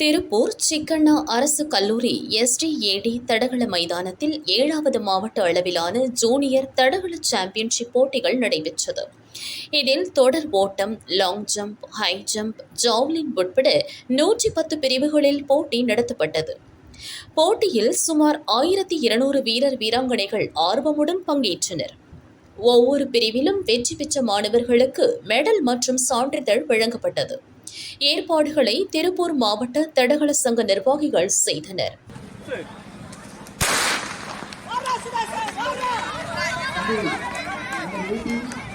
திருப்பூர் சிக்கண்ணா அரசு கல்லூரி எஸ்டிஏடி தடகள மைதானத்தில் ஏழாவது மாவட்ட அளவிலான ஜூனியர் தடகள சாம்பியன்ஷிப் போட்டிகள் நடைபெற்றது. இதில் தொடர் ஓட்டம் long jump high jump javelin உட்பட நூற்றி பத்து பிரிவுகளில் போட்டி நடத்தப்பட்டது. போட்டியில் சுமார் ஆயிரத்தி இருநூறு வீரர் வீராங்கனைகள் ஆர்வமுடன் பங்கேற்றனர். ஒவ்வொரு பிரிவிலும் வெற்றி பெற்ற மாணவர்களுக்கு மெடல் மற்றும் சான்றிதழ் வழங்கப்பட்டது. ஏற்பாடுகளை திருப்பூர் மாவட்ட தடகள சங்க நிர்வாகிகள் செய்தனர் Thank you.